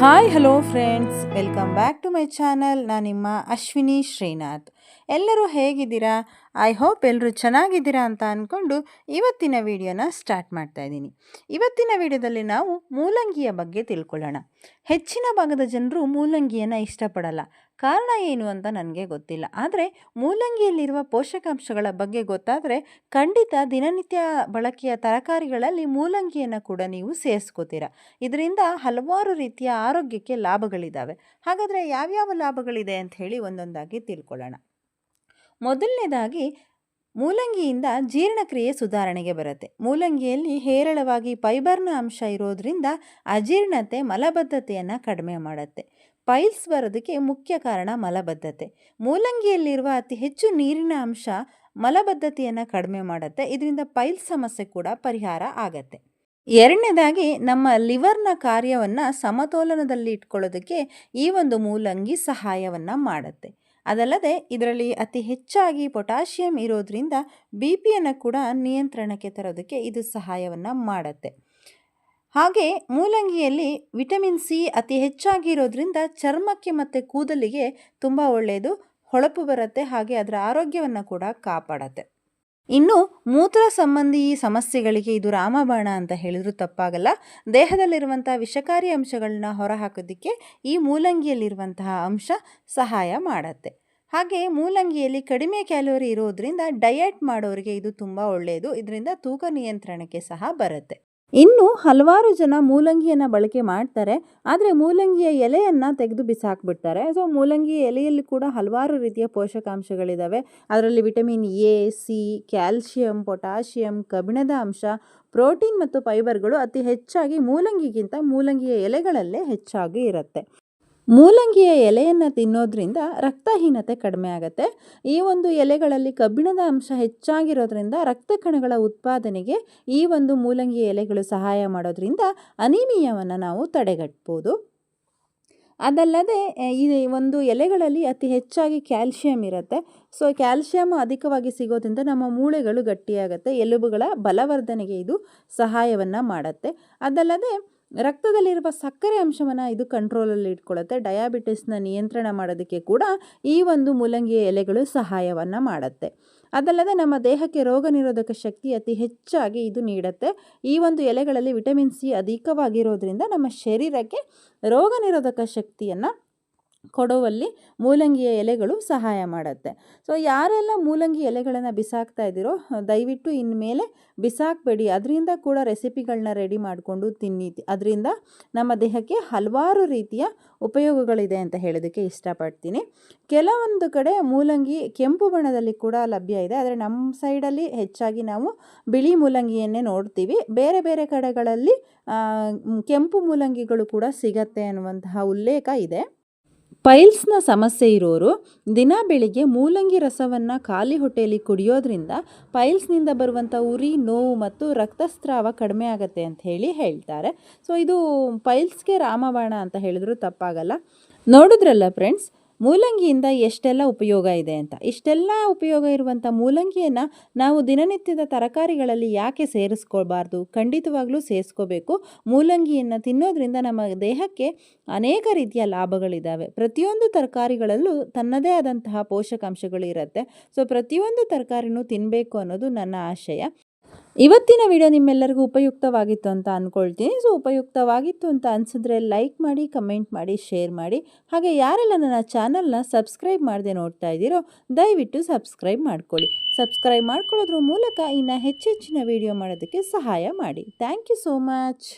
Hi hello friends welcome back to my channel ನಾನು ನಿಮ್ಮ ಅಶ್ವಿನಿ ಶ್ರೀನಾಥ್. ಎಲ್ಲರೂ ಹೇಗಿದ್ದೀರಾ? ಐ ಹೋಪ್ ಎಲ್ಲರೂ ಚೆನ್ನಾಗಿದ್ದೀರಾ ಅಂತ ಅಂದ್ಕೊಂಡು ಇವತ್ತಿನ ವಿಡಿಯೋನ ಸ್ಟಾರ್ಟ್ ಮಾಡ್ತಾ ಇದ್ದೀನಿ. ಇವತ್ತಿನ ವಿಡಿಯೋದಲ್ಲಿ ನಾವು ಮೂಲಂಗಿಯ ಬಗ್ಗೆ ತಿಳ್ಕೊಳ್ಳೋಣ. ಹೆಚ್ಚಿನ ಭಾಗದ ಜನರು ಮೂಲಂಗಿಯನ್ನು ಇಷ್ಟಪಡಲ್ಲ. ಕಾರಣ ಏನು ಅಂತ ನನಗೆ ಗೊತ್ತಿಲ್ಲ. ಆದರೆ ಮೂಲಂಗಿಯಲ್ಲಿರುವ ಪೋಷಕಾಂಶಗಳ ಬಗ್ಗೆ ಗೊತ್ತಾದರೆ ಖಂಡಿತ ದಿನನಿತ್ಯ ಬಳಕೆಯ ತರಕಾರಿಗಳಲ್ಲಿ ಮೂಲಂಗಿಯನ್ನು ಕೂಡ ನೀವು ಸೇರಿಸ್ಕೋತೀರ. ಇದರಿಂದ ಹಲವಾರು ರೀತಿಯ ಆರೋಗ್ಯಕ್ಕೆ ಲಾಭಗಳಿದ್ದಾವೆ ಹಾಗಾದರೆ ಯಾವ್ಯಾವ ಲಾಭಗಳಿದೆ ಅಂತ ಹೇಳಿ ಒಂದೊಂದಾಗಿ ತಿಳ್ಕೊಳ್ಳೋಣ. ಮೊದಲನೇದಾಗಿ ಮೂಲಂಗಿಯಿಂದ ಜೀರ್ಣಕ್ರಿಯೆ ಸುಧಾರಣೆಗೆ ಬರುತ್ತೆ. ಮೂಲಂಗಿಯಲ್ಲಿ ಹೇರಳವಾಗಿ ಫೈಬರ್ನ ಅಂಶ ಇರೋದ್ರಿಂದ ಅಜೀರ್ಣತೆ ಮಲಬದ್ಧತೆಯನ್ನು ಕಡಿಮೆ ಮಾಡುತ್ತೆ. ಪೈಲ್ಸ್ ಬರೋದಕ್ಕೆ ಮುಖ್ಯ ಕಾರಣ ಮಲಬದ್ಧತೆ. ಮೂಲಂಗಿಯಲ್ಲಿರುವ ಅತಿ ಹೆಚ್ಚು ನೀರಿನ ಅಂಶ ಮಲಬದ್ಧತೆಯನ್ನು ಕಡಿಮೆ ಮಾಡುತ್ತೆ. ಇದರಿಂದ ಪೈಲ್ಸ್ ಸಮಸ್ಯೆ ಕೂಡ ಪರಿಹಾರ ಆಗತ್ತೆ. ಎರಡನೇದಾಗಿ ನಮ್ಮ ಲಿವರ್ನ ಕಾರ್ಯವನ್ನು ಸಮತೋಲನದಲ್ಲಿ ಇಟ್ಕೊಳ್ಳೋದಕ್ಕೆ ಈ ಒಂದು ಮೂಲಂಗಿ ಸಹಾಯವನ್ನು ಮಾಡುತ್ತೆ. ಅದಲ್ಲದೆ ಇದರಲ್ಲಿ ಅತಿ ಹೆಚ್ಚಾಗಿ ಪೊಟ್ಯಾಷಿಯಂ ಇರೋದ್ರಿಂದ ಬಿ ಪಿಯನ್ನು ಕೂಡ ನಿಯಂತ್ರಣಕ್ಕೆ ತರೋದಕ್ಕೆ ಇದು ಸಹಾಯವನ್ನು ಮಾಡುತ್ತೆ. ಹಾಗೆ ಮೂಲಂಗಿಯಲ್ಲಿ ವಿಟಮಿನ್ ಸಿ ಅತಿ ಹೆಚ್ಚಾಗಿರೋದ್ರಿಂದ ಚರ್ಮಕ್ಕೆ ಮತ್ತು ಕೂದಲಿಗೆ ತುಂಬ ಒಳ್ಳೆಯದು ಹೊಳಪು ಬರುತ್ತೆ, ಹಾಗೆ ಅದರ ಆರೋಗ್ಯವನ್ನು ಕೂಡ ಕಾಪಾಡತ್ತೆ. ಇನ್ನು ಮೂತ್ರ ಸಂಬಂಧಿ ಸಮಸ್ಯೆಗಳಿಗೆ ಇದು ರಾಮಬಾಣ ಅಂತ ಹೇಳಿದ್ರು ತಪ್ಪಾಗಲ್ಲ. ದೇಹದಲ್ಲಿರುವಂಥ ವಿಷಕಾರಿ ಅಂಶಗಳನ್ನ ಹೊರಹಾಕೋದಕ್ಕೆ ಈ ಮೂಲಂಗಿಯಲ್ಲಿರುವಂತಹ ಅಂಶ ಸಹಾಯ ಮಾಡತ್ತೆ. ಹಾಗೆ ಮೂಲಂಗಿಯಲ್ಲಿ ಕಡಿಮೆ ಕ್ಯಾಲೋರಿ ಇರೋದ್ರಿಂದ ಡಯಟ್ ಮಾಡೋರಿಗೆ ಇದು ತುಂಬ ಒಳ್ಳೆಯದು ಇದರಿಂದ ತೂಕ ನಿಯಂತ್ರಣಕ್ಕೆ ಸಹ ಬರುತ್ತೆ. ಇನ್ನು ಹಲವಾರು ಜನ ಮೂಲಂಗಿಯನ್ನು ಬಳಕೆ ಮಾಡ್ತಾರೆ, ಆದರೆ ಮೂಲಂಗಿಯ ಎಲೆಯನ್ನು ತೆಗೆದು ಬಿಸಾಕ್ಬಿಡ್ತಾರೆ. ಸೊ ಮೂಲಂಗಿ ಎಲೆಯಲ್ಲಿ ಕೂಡ ಹಲವಾರು ರೀತಿಯ ಪೋಷಕಾಂಶಗಳಿದ್ದಾವೆ ಅದರಲ್ಲಿ vitamin A, C, calcium, potassium, ಕಬ್ಬಿಣದ ಅಂಶ, ಪ್ರೋಟೀನ್ ಮತ್ತು ಫೈಬರ್ಗಳು ಅತಿ ಹೆಚ್ಚಾಗಿ ಮೂಲಂಗಿಗಿಂತ ಮೂಲಂಗಿಯ ಎಲೆಗಳಲ್ಲೇ ಹೆಚ್ಚಾಗಿ ಇರುತ್ತೆ. ಮೂಲಂಗಿಯ ಎಲೆಯನ್ನು ತಿನ್ನೋದ್ರಿಂದ ರಕ್ತಹೀನತೆ ಕಡಿಮೆ ಆಗುತ್ತೆ. ಈ ಒಂದು ಎಲೆಗಳಲ್ಲಿ ಕಬ್ಬಿಣದ ಅಂಶ ಹೆಚ್ಚಾಗಿರೋದ್ರಿಂದ ರಕ್ತ ಕಣಗಳ ಉತ್ಪಾದನೆಗೆ ಈ ಒಂದು ಮೂಲಂಗಿ ಎಲೆಗಳು ಸಹಾಯ ಮಾಡೋದ್ರಿಂದ ಅನಿಮಿಯವನ್ನು ನಾವು ತಡೆಗಟ್ಬೋದು. ಅದಲ್ಲದೆ ಈ ಒಂದು ಎಲೆಗಳಲ್ಲಿ ಅತಿ ಹೆಚ್ಚಾಗಿ ಕ್ಯಾಲ್ಶಿಯಂ ಇರುತ್ತೆ. ಸೊ ಕ್ಯಾಲ್ಶಿಯಮ್ ಅಧಿಕವಾಗಿ ಸಿಗೋದ್ರಿಂದ ನಮ್ಮ ಮೂಳೆಗಳು ಗಟ್ಟಿಯಾಗುತ್ತೆ. ಎಲುಬುಗಳ ಬಲವರ್ಧನೆಗೆ ಇದು ಸಹಾಯವನ್ನು ಮಾಡುತ್ತೆ. ಅದಲ್ಲದೆ ರಕ್ತದಲ್ಲಿರುವ ಸಕ್ಕರೆ ಅಂಶವನ್ನು ಇದು ಕಂಟ್ರೋಲಲ್ಲಿ ಇಟ್ಕೊಳ್ಳುತ್ತೆ ಡಯಾಬಿಟಿಸ್ನ ನಿಯಂತ್ರಣ ಮಾಡೋದಕ್ಕೆ ಕೂಡ ಈ ಒಂದು ಮೂಲಂಗಿಯ ಎಲೆಗಳು ಸಹಾಯವನ್ನು ಮಾಡುತ್ತೆ. ಅದಲ್ಲದೆ ನಮ್ಮ ದೇಹಕ್ಕೆ ರೋಗ ನಿರೋಧಕ ಶಕ್ತಿ ಅತಿ ಹೆಚ್ಚಾಗಿ ಇದು ನೀಡುತ್ತೆ. ಈ ಒಂದು ಎಲೆಗಳಲ್ಲಿ ವಿಟಮಿನ್ ಸಿ ಅಧಿಕವಾಗಿರೋದ್ರಿಂದ ನಮ್ಮ ಶರೀರಕ್ಕೆ ರೋಗ ನಿರೋಧಕ ಶಕ್ತಿಯನ್ನು ಕೊಡುವಲ್ಲಿ ಮೂಲಂಗಿಯ ಎಲೆಗಳು ಸಹಾಯ ಮಾಡುತ್ತೆ. ಸೊ ಯಾರೆಲ್ಲ ಮೂಲಂಗಿ ಎಲೆಗಳನ್ನು ಬಿಸಾಕ್ತಾ ಇದ್ದೀರೋ, ದಯವಿಟ್ಟು ಇನ್ಮೇಲೆ ಬಿಸಾಕಬೇಡಿ. ಅದರಿಂದ ಕೂಡ ರೆಸಿಪಿಗಳನ್ನ ರೆಡಿ ಮಾಡಿಕೊಂಡು ತಿನ್ನಿ. ಅದರಿಂದ ನಮ್ಮ ದೇಹಕ್ಕೆ ಹಲವಾರು ರೀತಿಯ ಉಪಯೋಗಗಳಿದೆ ಅಂತ ಹೇಳೋದಕ್ಕೆ ಇಷ್ಟಪಡ್ತೀನಿ. ಕೆಲವೊಂದು ಕಡೆ ಮೂಲಂಗಿ ಕೆಂಪು ಬಣ್ಣದಲ್ಲಿ ಕೂಡ ಲಭ್ಯ ಇದೆ. ಆದರೆ ನಮ್ಮ ಸೈಡಲ್ಲಿ ಹೆಚ್ಚಾಗಿ ನಾವು ಬಿಳಿ ಮೂಲಂಗಿಯನ್ನೇ ನೋಡ್ತೀವಿ. ಬೇರೆ ಬೇರೆ ಕಡೆಗಳಲ್ಲಿ ಕೆಂಪು ಮೂಲಂಗಿಗಳು ಕೂಡ ಸಿಗತ್ತೆ ಅನ್ನುವಂತಹ ಉಲ್ಲೇಖ ಇದೆ. ಪೈಲ್ಸ್ನ ಸಮಸ್ಯೆ ಇರೋರು ದಿನ ಬೆಳಿಗ್ಗೆ ಮೂಲಂಗಿ ರಸವನ್ನು ಖಾಲಿ ಹೊಟ್ಟೆಯಲ್ಲಿ ಕುಡಿಯೋದ್ರಿಂದ ಪೈಲ್ಸ್ನಿಂದ ಬರುವಂಥ ಉರಿ, ನೋವು ಮತ್ತು ರಕ್ತಸ್ರಾವ ಕಡಿಮೆ ಆಗುತ್ತೆ ಅಂತ ಹೇಳಿ ಹೇಳ್ತಾರೆ. ಸೊ, ಇದು ಪೈಲ್ಸ್ಗೆ ರಾಮಬಾಣ ಅಂತ ಹೇಳಿದ್ರು ತಪ್ಪಾಗಲ್ಲ. ನೋಡಿದ್ರಲ್ಲ ಫ್ರೆಂಡ್ಸ್ ಮೂಲಂಗಿಯಿಂದ ಎಷ್ಟೆಲ್ಲ ಉಪಯೋಗ ಇದೆ ಅಂತ. ಇಷ್ಟೆಲ್ಲ ಉಪಯೋಗ ಇರುವಂಥ ಮೂಲಂಗಿಯನ್ನು ನಾವು ದಿನನಿತ್ಯದ ತರಕಾರಿಗಳಲ್ಲಿ ಯಾಕೆ ಸೇರಿಸ್ಕೊಳ್ಬಾರ್ದು? ಖಂಡಿತವಾಗ್ಲೂ ಸೇರಿಸ್ಕೋಬೇಕು. ಮೂಲಂಗಿಯನ್ನು ತಿನ್ನೋದ್ರಿಂದ ನಮ್ಮ ದೇಹಕ್ಕೆ ಅನೇಕ ರೀತಿಯ ಲಾಭಗಳಿದ್ದಾವೆ. ಪ್ರತಿಯೊಂದು ತರಕಾರಿಗಳಲ್ಲೂ ತನ್ನದೇ ಆದಂತಹ ಪೋಷಕಾಂಶಗಳು ಇರುತ್ತೆ ಸೊ, ಪ್ರತಿಯೊಂದು ತರಕಾರಿನೂ ತಿನ್ನಬೇಕು ಅನ್ನೋದು ನನ್ನ ಆಶಯ. ಇವತ್ತಿನ ವಿಡಿಯೋ ನಿಮ್ಮೆಲ್ಲರಿಗೂ ಉಪಯುಕ್ತವಾಗಿತ್ತು ಅಂತ ಅಂದ್ಕೊಳ್ತೀನಿ ಸೊ ಉಪಯುಕ್ತವಾಗಿತ್ತು ಅಂತ ಅನಿಸಿದ್ರೆ ಲೈಕ್ ಮಾಡಿ ಕಮೆಂಟ್ ಮಾಡಿ ಶೇರ್ ಮಾಡಿ. ಹಾಗೆ ಯಾರೆಲ್ಲ ನನ್ನ ಚಾನಲ್ನ ಸಬ್ಸ್ಕ್ರೈಬ್ ಮಾಡದೆ ನೋಡ್ತಾ ಇದ್ದೀರೋ, ದಯವಿಟ್ಟು ಸಬ್ಸ್ಕ್ರೈಬ್ ಮಾಡ್ಕೊಳ್ಳಿ. ಸಬ್ಸ್ಕ್ರೈಬ್ ಮಾಡ್ಕೊಳ್ಳೋದ್ರ ಮೂಲಕ ಇನ್ನು ಹೆಚ್ಚೆಚ್ಚಿನ ವಿಡಿಯೋ ಮಾಡೋದಕ್ಕೆ ಸಹಾಯ ಮಾಡಿ. Thank you so much